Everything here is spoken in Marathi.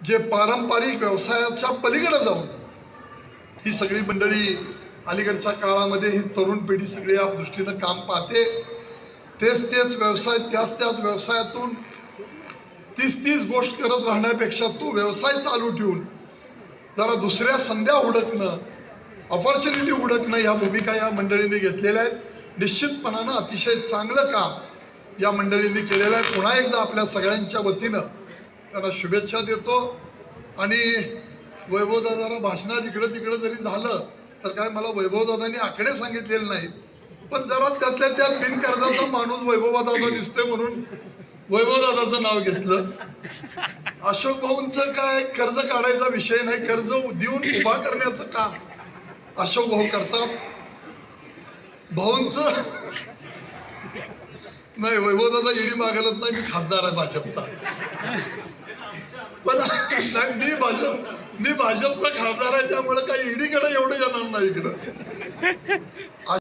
जे पारंपरिक व्यवसायाच्या पलीकडे जाऊन ही सगळी मंडळी अलीकडच्या काळामध्ये ही तरुण पिढी सगळी या दृष्टीनं काम पाहते. तेच तेच व्यवसाय त्याच त्याच व्यवसायातून तीस तीस गोष्ट करत राहण्यापेक्षा तो व्यवसाय चालू ठेवून जरा दुसऱ्या संध्या हुडकणं ऑपॉर्च्युनिटी हुडकणं ह्या भूमिका या मंडळींनी घेतलेल्या आहेत. निश्चितपणानं अतिशय चांगलं काम या मंडळींनी केलेलं आहे. पुन्हा एकदा आपल्या सगळ्यांच्या वतीनं त्यांना शुभेच्छा देतो. आणि वैभवदादाला भाषणात इकडं तिकडं जरी झालं तर काय मला वैभवदादांनी आकडे सांगितलेले नाहीत. पण जरा त्यातल्या त्या बिनकर्जाचा माणूस वैभवदादा दिसतोय म्हणून वैभवदादाचं नाव घेतलं. अशोक भाऊंचं काय कर्ज काढायचा विषय नाही कर्ज देऊन उभा करण्याचं काम अशोक भाऊ करतात. भाऊंच नाही वैभवदादा ईडी मागायलाच नाही मी खासदार आहे भाजपचा. पण नाही मी भाजप मी भाजपचा खासदार आहे त्यामुळे काही ईडीकडे एवढं येणार नाही इकडं.